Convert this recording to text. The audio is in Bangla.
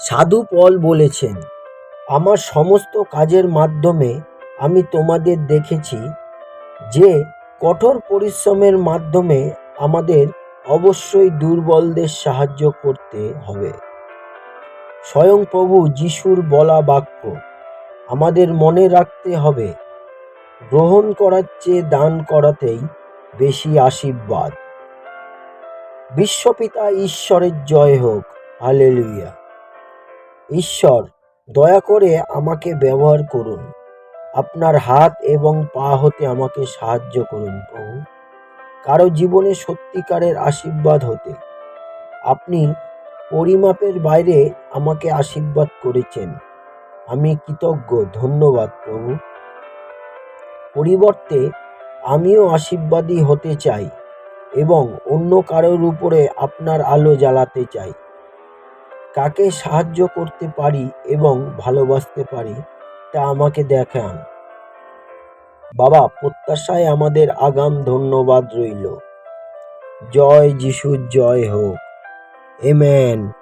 সাধু পল বলেছেন, আমার সমস্ত কাজের মাধ্যমে আমি তোমাদের দেখেছি যে কঠোর পরিশ্রমের মাধ্যমে আমাদের অবশ্যই দুর্বলদের সাহায্য করতে হবে। স্বয়ং প্রভু যিশুর বলা বাক্য, আমাদের মনে রাখতে হবে, গ্রহণ করার চেয়ে দান করাতেই বেশি আশীর্বাদ। বিশ্বপিতা ঈশ্বরের জয় হোক, হালেলুয়া। ঈশ্বর, দয়া করে আমাকে ব্যবহার করুন। আপনার হাত এবং পা হতে আমাকে সাহায্য করুন প্রভু। কারও জীবনে সত্যিকারের আশীর্বাদ হতে। আপনি পরিমাপের বাইরে আমাকে আশীর্বাদ করেছেন। আমি কৃতজ্ঞ, ধন্যবাদ প্রভু। পরিবর্তে আমিও আশীর্বাদী হতে চাই এবং অন্য কারোর উপরে আপনার আলো জ্বালাতে চাই। কাকে সাহায্য করতে পারি এবং ভালোবাসতে পারি, তা আমাকে দেখান। বাবা, প্রত্যাশায় আমাদের আগাম ধন্যবাদ রইল। জয় যিশুর জয় হোক। এমেন